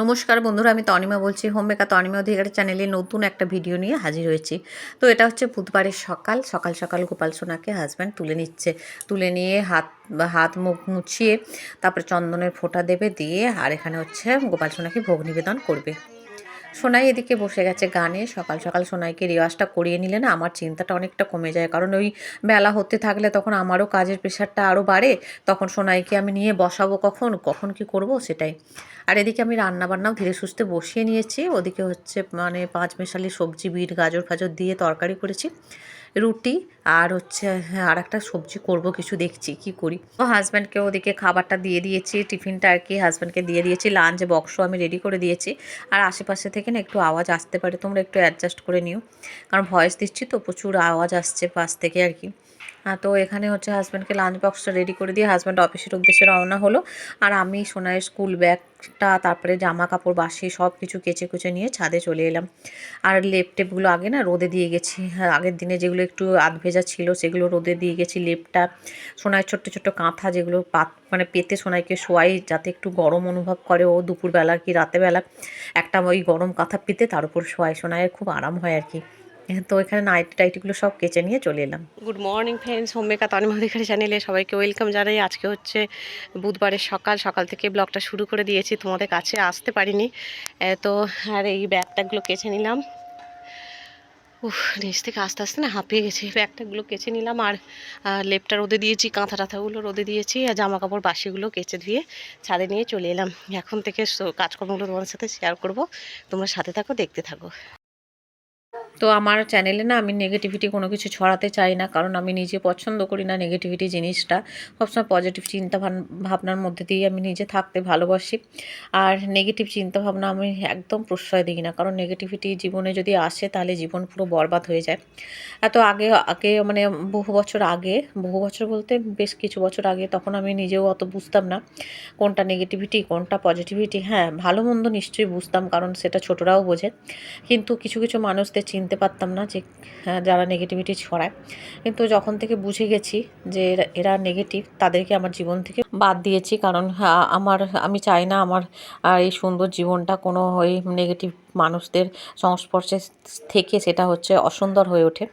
নমস্কার বন্ধুরা, আমি তনিমা বলছি। হোম মেকার তনিমা অধিকারী চ্যানেলে নতুন একটা ভিডিও নিয়ে হাজির হয়েছি। তো এটা হচ্ছে বুধবারের সকাল সকাল সকাল গোপাল সোনাকে হাজব্যান্ড তুলে নিচ্ছে। তুলে নিয়ে হাত হাত, মুখ মুছিয়ে তারপরে চন্দনের ফোঁটা দেবে দিয়ে আর এখানে হচ্ছে গোপাল সোনাকে ভোগ নিবেদন করবে। সোনাই এদিকে বসে গেছে গানে। সকাল সকাল সোনাইকে রেওয়াজটা করিয়ে নিলে না আমার চিন্তাটা অনেকটা কমে যায়। কারণ ওই বেলা হতে থাকলে তখন আমারও কাজের প্রেশারটা আরও বাড়ে। তখন সোনাইকে আমি নিয়ে বসাবো কখন কখন কি করব সেটাই। আর এদিকে আমি রান্নাবান্নাও ধীরে সুস্থে বসিয়ে নিয়েছি। ওদিকে হচ্ছে মানে পাঁচ মেশালি সবজি, বিট, গাজর, ফাজর দিয়ে তরকারি করেছি। রুটি আর হচ্ছে হ্যাঁ আর একটা সবজি করব, কিছু দেখছি, কি করি। ও হাজব্যান্ডকে ওদিকে খাবারটা দিয়ে দিয়েছি, টিফিনটা আর কি হাজব্যান্ডকে দিয়ে দিয়েছি লাঞ্চ বক্সও আমি রেডি করে দিয়েছি। আর আশেপাশে থেকে না একটু আওয়াজ আসতে পারে, তোমরা একটু অ্যাডজাস্ট করে নিও। কারণ ভয়েস দিচ্ছি তো, প্রচুর আওয়াজ আসছে পাশ থেকে আর কি। তো এখানে হচ্ছে হাজব্যান্ডকে লাঞ্চ বক্সটা রেডি করে দিয়ে হাজব্যান্ড অফিসের উদ্দেশ্যে রওনা হলো। আর আমি সোনার স্কুল ব্যাগটা তারপরে জামা কাপড় বাসি সব কিছু কেচে কুচে নিয়ে ছাদে চলে এলাম। আর লেপ টেপগুলো আগে না রোদে দিয়ে গেছি। হ্যাঁ আগের দিনে যেগুলো একটু আধ ভেজা ছিল, সেগুলো রোদে দিয়ে গেছি। লেপটা সোনায় ছোট্ট ছোট্ট কাঁথা যেগুলো পাত মানে পেতে সোনাইকে শোয়াই যাতে একটু গরম অনুভব করে। ও দুপুরবেলা কি রাতেবেলা একটা ওই গরম কাঁথা পেতে, তার উপর শোয়াই। সোনাইয়ের খুব আরাম হয় আর কি। তো এখানে নাইটি টাইটিগুলো সব কেচে নিয়ে চলে এলাম। Good morning friends homemaker Tanima Adhikari চ্যানেলে সবাইকে ওয়েলকাম জানাই। আজকে হচ্ছে বুধবারের সকাল। সকাল থেকে ব্লগটা শুরু করে দিয়েছি। তোমাদের কাছে আসতে পারিনি। তো আর এই ব্যাগটাগুলো কেচে নিলাম। উফ, নিচ থেকে আস্তে আস্তে না হাঁপিয়ে গেছি। ব্যাগটাগুলো কেচে নিলাম আর লেপটা রোদে দিয়েছি, কাঁথা টাথাগুলো রোদে দিয়েছি আর জামা কাপড় বাসিগুলো কেচে ধুয়ে ছাদে নিয়ে চলে এলাম। এখন থেকে কাজকর্মগুলো তোমাদের সাথে শেয়ার করব। তোমরা সাথে থাকো, দেখতে থাকো। তো আমার চ্যানেলে না আমি নেগেটিভিটি কোনো কিছু ছড়াতে চাই না, কারণ আমি নিজে পছন্দ করি না নেগেটিভিটি জিনিসটা। সবসময় পজিটিভ চিন্তা ভাবনার মধ্যে দিয়ে আমি নিজে থাকতে ভালোবাসি। আর নেগেটিভ চিন্তা ভাবনা আমি একদম প্রশ্রয় দিই না, কারণ নেগেটিভিটি জীবনে যদি আসে তাহলে জীবন পুরো বরবাদ হয়ে যায়। এত আগে আগে মানে বহু বছর আগে, বহু বছর বলতে বেশ কিছু বছর আগে তখন আমি নিজেও অত বুঝতাম না কোনটা নেগেটিভিটি কোনটা পজিটিভিটি হ্যাঁ ভালো মন্দ নিশ্চয়ই বুঝতাম, কারণ সেটা ছোটরাও বোঝে। কিন্তু কিছু কিছু মানুষদের চিনতে পারতাম না যে হ্যাঁ, যারা নেগেটিভিটি ছড়ায়। কিন্তু যখন থেকে বুঝে গেছি যে এরা- নেগেটিভ তাদেরকে আমার জীবন থেকে বাদ দিয়েছি। কারণ হ্যাঁ, আমার আমি চাই না আমার এই সুন্দর জীবনটা কোনো ওই নেগেটিভ মানুষদের সংস্পর্শে থেকে সেটা হচ্ছে অসুন্দর হয়ে ওঠে।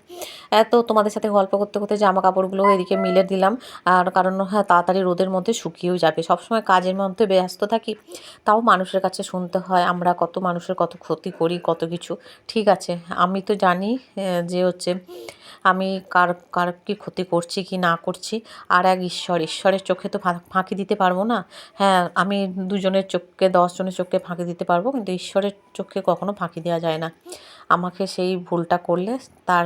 তো তোমাদের সাথে গল্প করতে করতে জামা কাপড়গুলো এদিকে মিলে দিলাম। আর কারণ হ্যাঁ তাড়াতাড়ি রোদের মধ্যে শুকিয়েও যাবে। সবসময় কাজের মধ্যে ব্যস্ত থাকি তাও মানুষের কাছে শুনতে হয় আমরা কত মানুষের কত ক্ষতি করি কত কিছু। ঠিক আছে আমি তো জানি যে হচ্ছে আমি কার কার কী ক্ষতি করছি কি না করছি, আর এক ঈশ্বর, ঈশ্বরের চোখে তো ফাঁকি দিতে পারব না। হ্যাঁ আমি দুজনের চোখকে, দশজনের চোখকে ফাঁকি দিতে পারব, কিন্তু ঈশ্বরের চোখকে কখনো ফাঁকি দেওয়া যায় না। আমাকে সেই ভুলটা করলে তার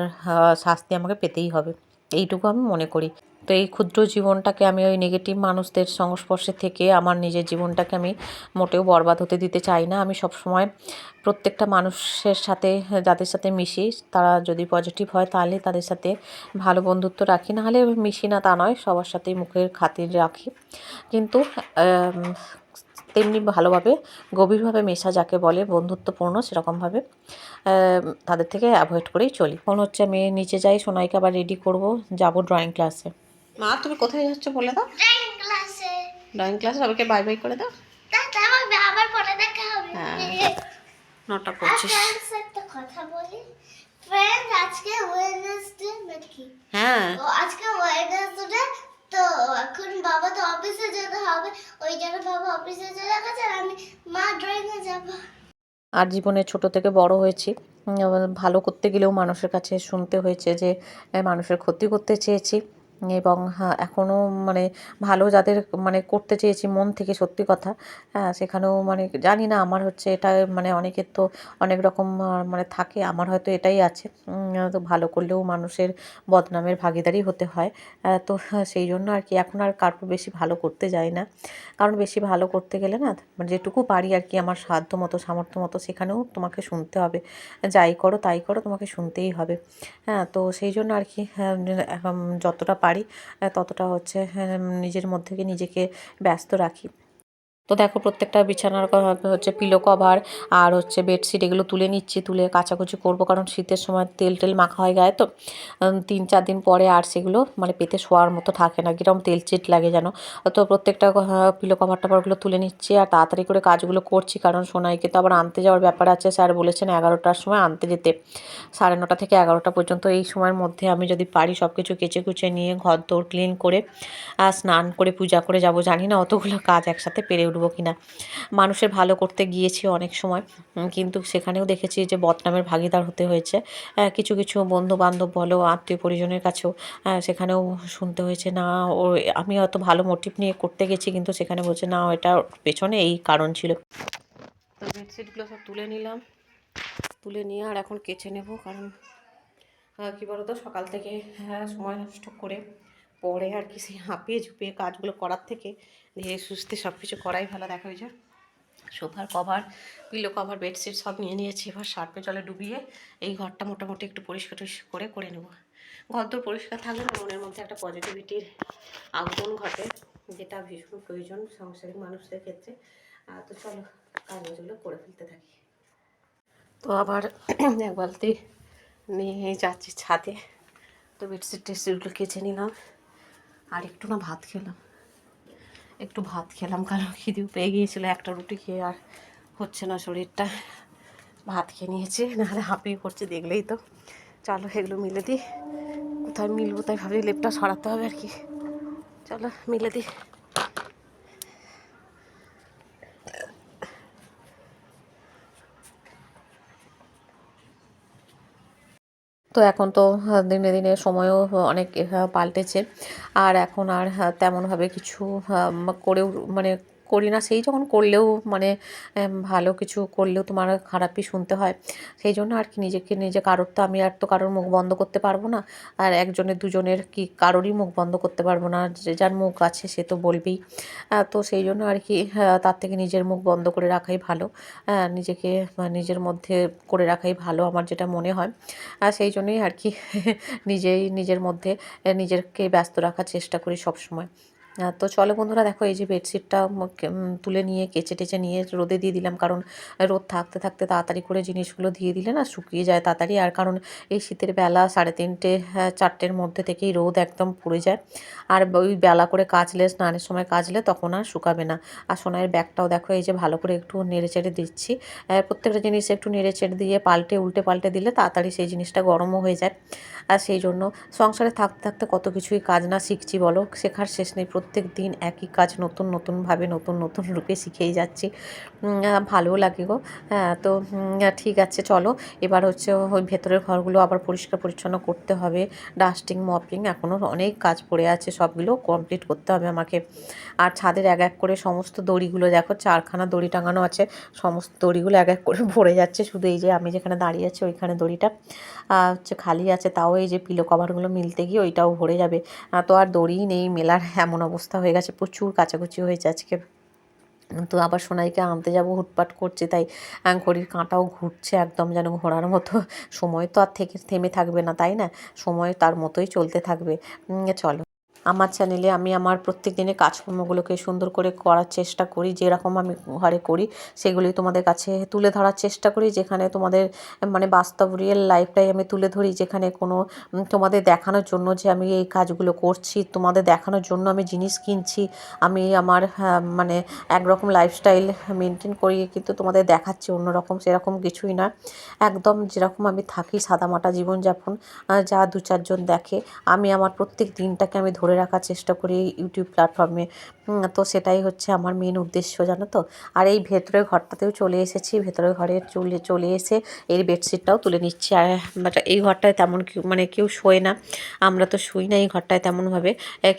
শাস্তি আমাকে পেতেই হবে। এইটুকু আমি মনে করি। তো এই ক্ষুদ্র জীবনটাকে আমি ওই নেগেটিভ মানুষদের সংস্পর্শে থেকে আমার নিজের জীবনটাকে আমি মোটেও বরবাদ হতে দিতে চাই না। আমি সব সময় প্রত্যেকটা মানুষের সাথে, যাদের সাথে মিশি, তারা যদি পজিটিভ হয় তাহলে তাদের সাথে ভালো বন্ধুত্ব রাখি নাহলে মিশি না তা নয়, সবার সাথেই মুখের খাতির রাখি। কিন্তু তেমনি ভালোভাবে, গভীরভাবে মেশা যাকে বলে বন্ধুত্বপূর্ণ সেরকমভাবে তাদের থেকে অ্যাভয়েড করেই চলি। এখন হচ্ছে আমি নিচে যাই, সোনাইকে আবার রেডি করব, যাব ড্রয়িং ক্লাসে মা তুমি কোথায় যাচ্ছ বলে দাও। ড্রয়িং ক্লাসে ড্রয়িং ক্লাসে সবাইকে বাই বাই করে দাও। আবার পরে দেখা হবে। হ্যাঁ। নটা আর পঁচিশ ফ্রেন্ডস একটা কথা বলি। ফ্রেন্ড আজকে ওয়েডনেসডে নাকি হ্যাঁ। তো আজকে ওয়েডনেসডে তো এখন বাবা তো অফিসে যেতে হবে। ওই জন্য বাবা অফিসে চলে গেছে আমি মা ড্রয়িং এ যাব। আর জীবনে ছোট থেকে বড় হয়েছি। ভালো করতে গেলেও মানুষের কাছে শুনতে হয়েছে যে মানুষের ক্ষতি করতে চেয়েছি। এবং হ্যাঁ এখনও মানে ভালো যাদের মানে করতে চেয়েছি মন থেকে সত্যি কথা হ্যাঁ সেখানেও মানে জানি না আমার হচ্ছে এটা মানে অনেকের তো অনেক রকম মানে থাকে আমার হয়তো এটাই আছে। তো ভালো করলেও মানুষের বদনামের ভাগিদারি হতে হয় তো সেই জন্য আর কি এখন আর কারোর বেশি ভালো করতে যাই না। কারণ বেশি ভালো করতে গেলে না মানে যেটুকু পারি আর কি আমার সাধ্য মতো সামর্থ্য মতো সেখানেও তোমাকে শুনতে হবে। যাই করো তাই করো তোমাকে শুনতেই হবে। হ্যাঁ তো সেই জন্য আর কি হ্যাঁ, যতটা পারি ততটা হচ্ছে হ্যাঁ, নিজের মধ্যে নিজেকে ব্যস্ত রাখি। তো দেখো প্রত্যেকটা বিছানার হচ্ছে পিলো কভার আর হচ্ছে বেডশিট এগুলো তুলে নিচ্ছি, তুলে কাচাকুচি করব কারণ শীতের সময় তেল টেল মাখা হয় গায়ে তো। তিন চার দিন পরে আর সেগুলো মানে পেতে শোয়ার মতো থাকে না কীরকম তেল চিট লাগে যেন। তো প্রত্যেকটা পিলো কভার টাভারগুলো তুলে নিচ্ছি আর তাড়াতাড়ি করে কাজগুলো করছি কারণ সোনাইকে তো আবার আনতে যাওয়ার ব্যাপার আছে, স্যার বলেছেন এগারোটার সময় আনতে যেতে। সাড়ে নটা থেকে এগারোটা পর্যন্ত এই সময়ের মধ্যে আমি যদি পারি সব কিছু কেচে কুচে নিয়ে ঘর দৌড় ক্লিন করে স্নান করে, পূজা করে যাব, জানি না অতগুলো কাজ একসাথে পেরে উঠবো কি না মানুষের ভালো করতে গিয়েছি অনেক সময় কিন্তু সেখানেও দেখেছি যে বদনামের ভাগিদার হতে হয়েছে। কিছু কিছু বন্ধু বান্ধব বলো, আত্মীয় পরিজনের কাছেও সেখানেও শুনতে হয়েছে, না, ও, আমি হয়তো ভালো মোটিভ নিয়ে করতে গেছি। কিন্তু সেখানে বলছে, না, এটা পেছনে এই কারণ ছিল। বেডশিটগুলো সব তুলে নিলাম। তুলে নিয়ে আর এখন কেচে নেব, কারণ কী বলতো, সকাল থেকে হ্যাঁ সময় নষ্ট করে পরে আর কি সেই হাঁপিয়ে ঝুঁপিয়ে কাজগুলো করার থেকে ধীরে সুস্থে সব কিছু করাই ভালো। দেখা হয়েছে সোফার কভার পিলো কভার বেডশিট সব নিয়ে নিয়েছি, এবার সার্পে জলে ডুবিয়ে এই ঘরটা মোটামুটি একটু পরিষ্কার টরিষ্কার করে করে নেব। ঘর তো পরিষ্কার থাকলে মনের মধ্যে একটা পজিটিভিটির আগমন ঘটে, যেটা ভীষণ প্রয়োজন সাংসারিক মানুষদের ক্ষেত্রে। তো চলো কাজগুলো করে ফেলতে থাকি। তো আবার এক বালতি নিয়ে যাচ্ছি ছাদে। তো বেডশিট টেডশিটগুলো কেচে নিলাম। আর একটু না ভাত খেলাম। একটু ভাত খেলাম, কারণ খিদেও পেয়ে গিয়েছিল। একটা রুটি খেয়ে আর হচ্ছে না শরীরটা। ভাত খেয়ে নিয়েছে, নাহলে হাঁপিয়ে পড়ছে, দেখলেই তো। চলো এগুলো মিলে দিই। কোথায় মিলবো, তাই ভাবি লেপটা সরাতে হবে আর কি। চলো মিলে দিই। তো এখন তো দিনে দিনে সময়ও অনেক পাল্টেছে। আর এখন আর তেমনভাবে কিছু করেও মানে করি না। সেই যখন করলেও মানে ভালো কিছু করলেও তোমার খারাপই শুনতে হয়। সেই জন্য আর কি নিজেকে নিজে কারোর তো আমি আর তো কারোর মুখ বন্ধ করতে পারব না। আর একজনের দুজনের কি কারোরই মুখ বন্ধ করতে পারব না। যে যার মুখ আছে সে তো বলবেই। তো সেই জন্য আর কি তার থেকে নিজের মুখ বন্ধ করে রাখাই ভালো। নিজেকে নিজের মধ্যে করে রাখাই ভালো আমার যেটা মনে হয়। আর সেই জন্যই আর কি নিজেই নিজের মধ্যে নিজেকে ব্যস্ত রাখার চেষ্টা করি সব সময় আহ, তো চলো বন্ধুরা দেখো এই যে বেডশিটটা তুলে নিয়ে কেচে টেচে নিয়ে রোদে দিয়ে দিলাম কারণ রোদ থাকতে থাকতে তাড়াতাড়ি করে জিনিসগুলো দিয়ে দিলে না শুকিয়ে যায় তাড়াতাড়ি। আর কারণ এই শীতের বেলা সাড়ে তিনটে হ্যাঁ, চারটের মধ্যে থেকেই রোদ একদম পড়ে যায়। আর ওই বেলা করে কাচলে স্নানের সময় কাচলে তখন আর শুকাবে না। আর সোনার ব্যাগটাও দেখো এই যে ভালো করে একটু নেড়ে চেড়ে দিচ্ছি। প্রত্যেকটা জিনিস একটু নেড়ে চেড়ে দিয়ে পাল্টে উল্টে পাল্টে দিলে তাড়াতাড়ি সেই জিনিসটা গরমও হয়ে যায়। আর সেই জন্য সংসারে থাকতে থাকতে কত কিছুই কাজ না শিখছি বলো। শেখার শেষ নেই প্রত্যেক দিন একই কাজ নতুন নতুনভাবে, নতুন নতুন রূপে শিখেই যাচ্ছি। ভালোও লাগে গো। হ্যাঁ তো ঠিক আছে, চলো। এবার হচ্ছে ওই ভেতরের ঘরগুলো আবার পরিষ্কার পরিচ্ছন্ন করতে হবে। ডাস্টিং মপিং এখনও অনেক কাজ পড়ে আছে, সবগুলো কমপ্লিট করতে হবে আমাকে। আর ছাদের এক এক করে সমস্ত দড়িগুলো দেখো, চারখানা দড়ি টাঙানো আছে। সমস্ত দড়িগুলো এক এক করে ভরে যাচ্ছে। শুধু এই যে আমি যেখানে দাঁড়িয়ে আছি, ওইখানে দড়িটা। হচ্ছে খালি আছে, তাও এই যে পিলো কভারগুলো মিলতে গিয়ে ওইটাও ভরে যাবে। তো আর দড়িই নেই, মেলার এমন অবস্থা। হয়ে গেছে, প্রচুর কাচাকুচি হয়েছে আজকে। তো আবার সোনাইকে আনতে যাব, হুটপাট করছে, তাই ঘড়ির কাঁটাও ঘুরছে একদম যেন ঘোড়ার মতো। সময় তো আর থেকে, থেমে থাকবে না, তাই না? সময় তার মতোই চলতে থাকবে। চলো। আমার চ্যানেলে আমি আমার প্রত্যেক দিনের কাজকর্মগুলোকে সুন্দর করে করার চেষ্টা করি যেরকম আমি ঘরে করি সেগুলি তোমাদের কাছে তুলে ধরার চেষ্টা করি যেখানে তোমাদের মানে বাস্তব রিয়েল লাইফটাই আমি তুলে ধরি যেখানে কোনো তোমাদের দেখানোর জন্য যে আমি এই কাজগুলো করছি তোমাদের দেখানোর জন্য আমি জিনিস কিনছি আমি আমার হ্যাঁ, মানে একরকম লাইফস্টাইল মেনটেন করি কিন্তু তোমাদের দেখাচ্ছি অন্যরকম সেরকম কিছুই না। একদম যেরকম আমি থাকি সাদামাটা জীবনযাপন যা দু চারজন দেখে আমি আমার প্রত্যেক দিনটাকে আমি ধরে রাখার চেষ্টা করি ইউটিউব প্ল্যাটফর্মে তো সেটাই হচ্ছে আমার মেন উদ্দেশ্য, জানো তো? আর এই ভেতরের ঘরটাতেও চলে এসেছি, ভেতরের ঘরে চলে চলে এসে এই বেডশিটটাও তুলে নিচ্ছি। আর বাট এই ঘরটায় তেমন মানে কেউ শোয় না, আমরা তো শুই না এই ঘরটায় তেমনভাবে।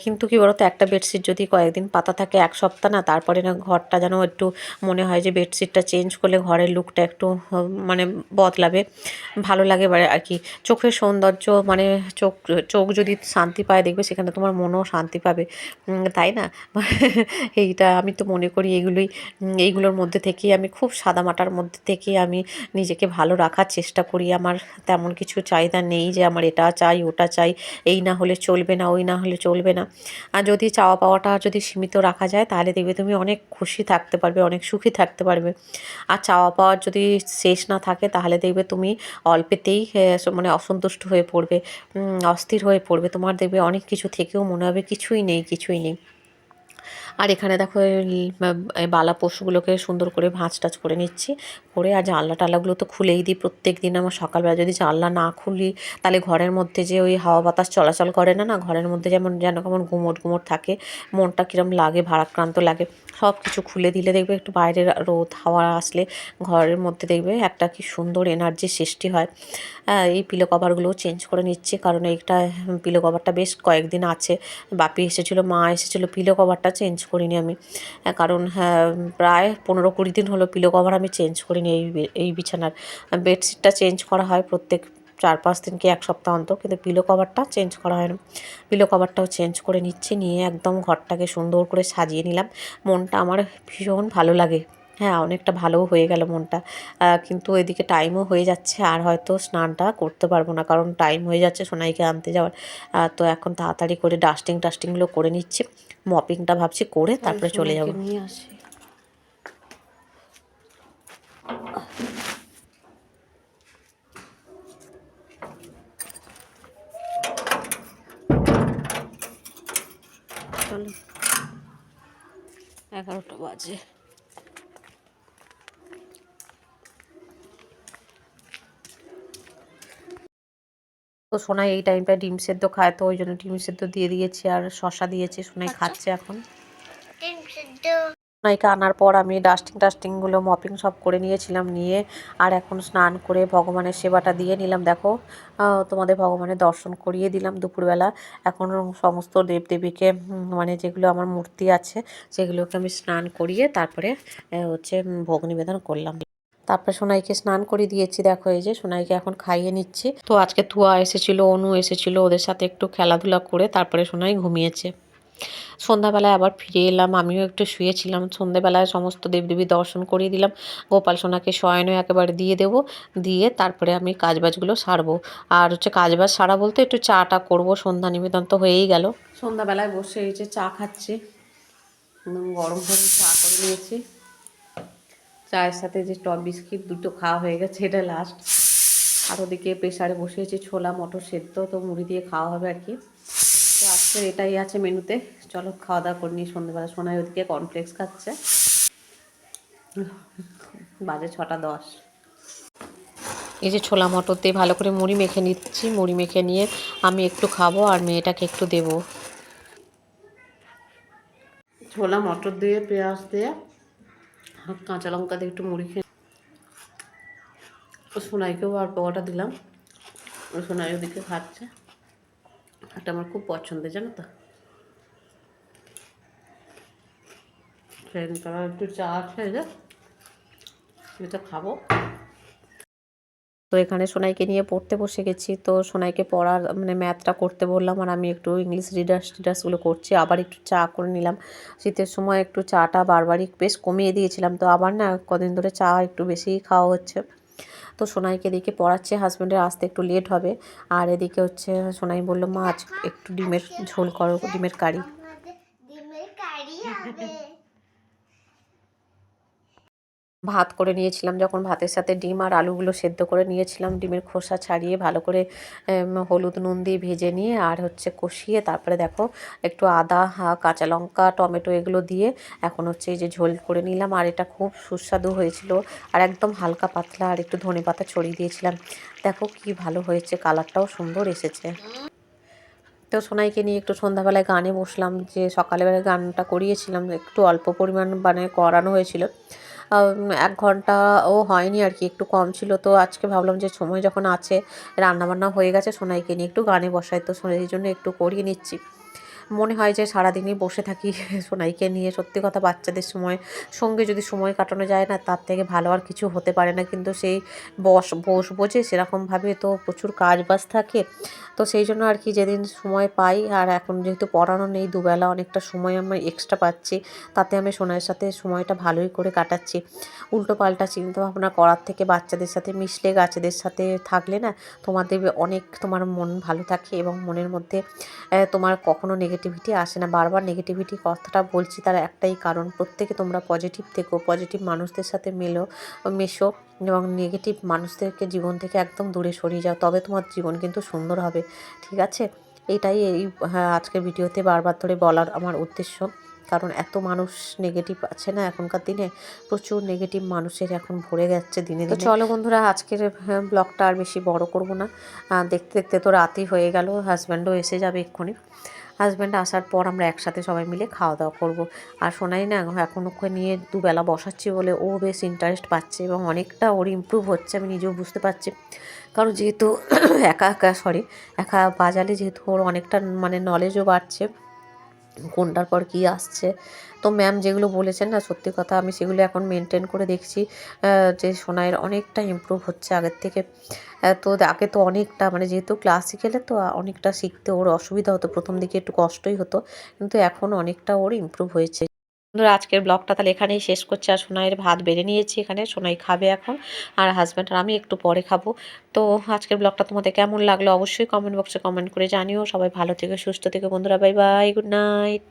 কিন্তু কি বলতো, একটা বেডশিট যদি কয়েকদিন পাতা থাকে, এক সপ্তাহ না, তারপরে না ঘরটা যেন একটু মনে হয় যে বেডশিটটা চেঞ্জ করলে ঘরের লুকটা একটু মানে বদলাবে, ভালো লাগে আর কি। চোখের সৌন্দর্য মানে চোখ চোখ যদি শান্তি পায়, দেখবে সেখানে তোমার মন মনও শান্তি পাবে। তাই না? এইটা আমি তো মনে করি এগুলোই এইগুলোর মধ্যে থেকেই আমি খুব সাদামাটার মধ্যে থেকেই আমি নিজেকে ভালো রাখার চেষ্টা করি। আমার তেমন কিছু চাহিদা নেই যে আমার এটা চাই, ওটা চাই, এই না হলে চলবে না, ওই না হলে চলবে না। আর যদি চাওয়া পাওয়াটা যদি সীমিত রাখা যায়, তাহলে দেখবে তুমি অনেক খুশি থাকতে পারবে, অনেক সুখী থাকতে পারবে। আর চাওয়া পাওয়ার যদি শেষ না থাকে, তাহলে দেখবে তুমি অল্পেতেই মানে অসন্তুষ্ট হয়ে পড়বে অস্থির হয়ে পড়বে। তোমার দেখবে অনেক কিছু থেকেও হবে কিছুই নেই কিছুই নেই। আর এখানে দেখো বালা পশুগুলোকে সুন্দর করে ভাঁজ টাচ করে নিচ্ছি করে আর জানলা টালাগুলো তো খুলেই দিই প্রত্যেক দিন। আমার সকালবেলা যদি জানলা না খুলি তাহলে ঘরের মধ্যে যে ওই হাওয়া বাতাস চলাচল করে না না ঘরের মধ্যে যেমন যেন কেমন গুমোট গুমোট থাকে মনটা কিরম লাগে ভারাক্রান্ত লাগে সব কিছু খুলে দিলে দেখবে একটু বাইরের রোদ হাওয়া আসলে ঘরের মধ্যে দেখবে একটা কি সুন্দর এনার্জি সৃষ্টি হ্যাঁ, এই পিলো কভারগুলোও চেঞ্জ করে নিচ্ছি কারণ এইটা পিলো কভারটা বেশ কয়েকদিন আছে বাপি এসেছিল মা এসেছিল পিলো কভারটা চেঞ্জ করিনি আমি। কারণ হ্যাঁ প্রায় পনেরো কুড়ি দিন হলো পিলো কভার আমি চেঞ্জ করিনি এই এই বিছানার। বেডশিটটা চেঞ্জ করা হয় প্রত্যেক চার পাঁচ দিন কি এক সপ্তাহ অন্তর, কিন্তু পিলো কভারটা চেঞ্জ করা হয় না। পিলো কভারটাও চেঞ্জ করে নিচ্ছি, নিয়ে একদম ঘরটাকে সুন্দর করে সাজিয়ে নিলাম। মনটা আমার ভীষণ ভালো লাগে। হ্যাঁ অনেকটা ভালোও হয়ে গেল মনটা। কিন্তু এদিকে টাইমও হয়ে যাচ্ছে, আর হয়তো স্নানটা করতে পারব না, কারণ টাইম হয়ে যাচ্ছে সোনাইকে আনতে যাওয়ার। তো এখন তাড়াতাড়ি করে ডাস্টিং টাস্টিংগুলো করে নিচ্ছি। মপিংটা ভাবছি করে তারপরে চলে যাব। নিয়ে আসি। চলো। এগারোটা বাজে। তো সোনাই এই টাইমটা ডিম সেদ্ধ খায় তো ওই জন্য ডিম সেদ্ধ দিয়ে দিয়েছি আর শশা দিয়েছি সোনাই খাচ্ছে এখন। সোনাইকে আনার পর আমি ডাস্টিং টাস্টিংগুলো মপিং সব করে নিয়েছিলাম নিয়ে আর এখন স্নান করে ভগবানের সেবাটা দিয়ে নিলাম দেখো। তোমাদের ভগবানের দর্শন করিয়ে দিলাম দুপুরবেলা। এখন সমস্ত দেবদেবীকে মানে যেগুলো আমার মূর্তি আছে সেগুলোকে আমি স্নান করিয়ে তারপরে হচ্ছে ভোগ নিবেদন করলাম। তারপরে সোনাইকে স্নান করিয়ে দিয়েছি, দেখো এই যে সোনাইকে এখন খাইয়ে নিচ্ছি। তো আজকে তুয়া এসেছিল, অনু এসেছিল ওদের সাথে একটু খেলাধুলা করে, তারপরে সোনাই ঘুমিয়েছে। সন্ধ্যাবেলায় আবার ফিরে এলাম, আমিও একটু শুয়েছিলাম। সন্ধ্যাবেলায় সমস্ত দেবদেবী দর্শন করিয়ে দিলাম। গোপাল সোনাকে শয়নও একেবারে দিয়ে দেব, দিয়ে তারপরে আমি কাজবাজগুলো সারবো। আর হচ্ছে কাজবাজ সারা বলতে একটু চাটা করব, সন্ধ্যা নিবেদন তো হয়েই গেল। সন্ধ্যাবেলায় বসে এই যে চা খাচ্ছি। গরম গরম চা করে নিয়েছি। চায়ের সাথে যে টপ বিস্কিট দুটো খাওয়া হয়ে গেছে, এটা লাস্ট আর ওদিকে প্রেসারে বসিয়েছি ছোলা, মটর সেদ্ধ, তো মুড়ি দিয়ে খাওয়া হবে আর কি। তো আজকের এটাই আছে মেনুতে। চলো খাওয়া দাওয়া করে নিই সন্ধ্যেবেলা সোনাই ওদিকে কর্নফ্লেক্স খাচ্ছে। বাজে ছটা দশ। এই যে ছোলা, মটর দিয়ে ভালো করে মুড়ি মেখে নিচ্ছি। মুড়ি মেখে নিয়ে আমি একটু খাব আর মেয়েটাকে একটু দেবো। ছোলা, মটর দিয়ে, পেঁয়াজ দিয়ে কাঁচা লঙ্কা দিয়ে একটু মুড়ি খেয়ে সোনাইকেও আর পোকাটা দিলাম। সোনাই ওদিকে খাচ্ছে। এটা আমার খুব পছন্দের, জানো তো। একটু চা যে এটা খাব। তো এখানে সোনাইকে নিয়ে পড়তে বসে গেছি। তো সোনাইকে পড়ার মানে ম্যাথটা করতে বললাম আর আমি একটু ইংলিশ রিডার্স টিডার্সগুলো করছি। আবার একটু চা করে নিলাম। শীতের সময় একটু চাটা বারবারই বেশ কমিয়ে দিয়েছিলাম। তো আবার না কদিন ধরে চা একটু বেশিই খাওয়া হচ্ছে। তো সোনাইকে এদিকে পড়াচ্ছে হাজব্যান্ডের আসতে একটু লেট হবে। আর এদিকে হচ্ছে সোনাই বলল, মা, আজ একটু ডিমের ঝোল করো, ডিমের কারি। ডিমের কারি হবে। ভাত করে নিয়েছিলাম, যখন ভাতের সাথে ডিম আর আলুগুলো সেদ্ধ করে নিয়েছিলাম, ডিমের খোসা ছাড়িয়ে ভালো করে হলুদ নুন দিয়ে ভেজে নিয়ে আর হচ্ছে কষিয়ে তারপরে দেখো একটু আদা কাঁচা লঙ্কা, টমেটো এগুলো দিয়ে এখন হচ্ছে এই যে ঝোল করে নিলাম আর এটা খুব সুস্বাদু হয়েছিল আর একদম হালকা পাতলা আর একটু ধনে পাতা ছড়িয়ে দিয়েছিলাম। দেখো কি ভালো হয়েছে, কালারটাও সুন্দর এসেছে। তো সোনাইকে নিয়ে একটু সন্ধ্যাবেলায় গানে বসলাম, যে সকালবেলায় গানটা করিয়েছিলাম, একটু অল্প পরিমাণ মানে করানো হয়েছিল। এক ঘন্টাও হয়নি আর কি, একটু কম ছিল। তো আজকে ভাবলাম যে সময় যখন আছে, রান্নাবান্না হয়ে গেছে, সোনাইকে নিয়ে একটু গানে বসাই। তো সোনাই জন্য একটু করিয়ে নিচ্ছি। মনে হয় যে সারাদিনই বসে থাকি সোনাইকে নিয়ে। সত্যি কথা, বাচ্চাদের সময়, সঙ্গে যদি সময় কাটানো যায় না, তার থেকে ভালো আর কিছু হতে পারে না। কিন্তু সেই বস বসবো যে সেরকমভাবে তো প্রচুর কাজ বাজ থাকে। তো সেই জন্য আর কি যেদিন সময় পাই, আর এখন যেহেতু পড়ানো নেই, দুবেলা অনেকটা সময় আমি এক্সট্রা পাচ্ছি, তাতে আমি সোনাইয়ের সাথে সময়টা ভালোই করে কাটাচ্ছি। উল্টো পাল্টা চিন্তা ভাবনা করার থেকে বাচ্চাদের সাথে মিশলে, গাছেদের সাথে থাকলে না, তোমাদের অনেক তোমার মন ভালো থাকে এবং মনের মধ্যে তোমার কখনো নেগেটিভিটি আসে না। বারবার নেগেটিভিটি কথাটা বলছি তার একটাই কারণ প্রত্যেকে তোমরা পজিটিভ থেকো পজিটিভ মানুষদের সাথে মেলো মেশো এবং নেগেটিভ মানুষদেরকে জীবন থেকে একদম দূরে সরিয়ে যাও তবে তোমার জীবন কিন্তু সুন্দর হবে ঠিক আছে? এটাই এই হ্যাঁ, আজকের ভিডিওতে বারবার ধরে বলার আমার উদ্দেশ্য। কারণ এত মানুষ নেগেটিভ আছে না এখনকার দিনে প্রচুর নেগেটিভ মানুষের এখন ভরে যাচ্ছে দিনে দিনে। চলো বন্ধুরা আজকের হ্যাঁ, ব্লগটা আর বেশি বড় করব না। দেখতে দেখতে তো রাতই হয়ে গেল হাজব্যান্ডও এসে যাবে এক্ষুনি। হাজব্যান্ড আসার পর আমরা একসাথে সবাই মিলে খাওয়া দাওয়া করব। আর শোনাই না এখন ওকে নিয়ে দুবেলা বসাচ্ছি বলে ও বেশ ইন্টারেস্ট পাচ্ছে এবং অনেকটা ওর ইম্প্রুভ হচ্ছে, আমি নিজেও বুঝতে পারছি। কারণ যেহেতু একা একা সরি একা বাজালে যেহেতু ওর অনেকটা মানে নলেজও বাড়ছে কোনটার পর কি আসছে। তো ম্যাম যেগুলো বলেছেন না, সত্যি কথা আমি সেগুলো এখন মেনটেন করে দেখছি যে সোনাইয়ের অনেকটা ইম্প্রুভ হচ্ছে আগের থেকে। তো আগে তো অনেকটা মানে যেহেতু ক্লাসিক্যালে তো অনেকটা শিখতে ওর অসুবিধা হতো, প্রথম দিকে একটু কষ্টই হতো, কিন্তু এখন অনেকটা ওর ইম্প্রুভ হয়েছে। বন্ধুরা, আজকের ব্লগটা তাহলে এখানেই শেষ করছি। আর সোনাইয়ের ভাত বেড়ে নিয়েছি এখানে, সোনাই খাবে এখন, আর হাজব্যান্ড আর আমি একটু পরে খাব। তো আজকের ব্লগটা তোমাদের কেমন লাগল অবশ্যই কমেন্ট বক্সে কমেন্ট করে জানিও। সবাই ভালো থেকে, সুস্থ থেকে বন্ধুরা বাই বাই গুড নাইট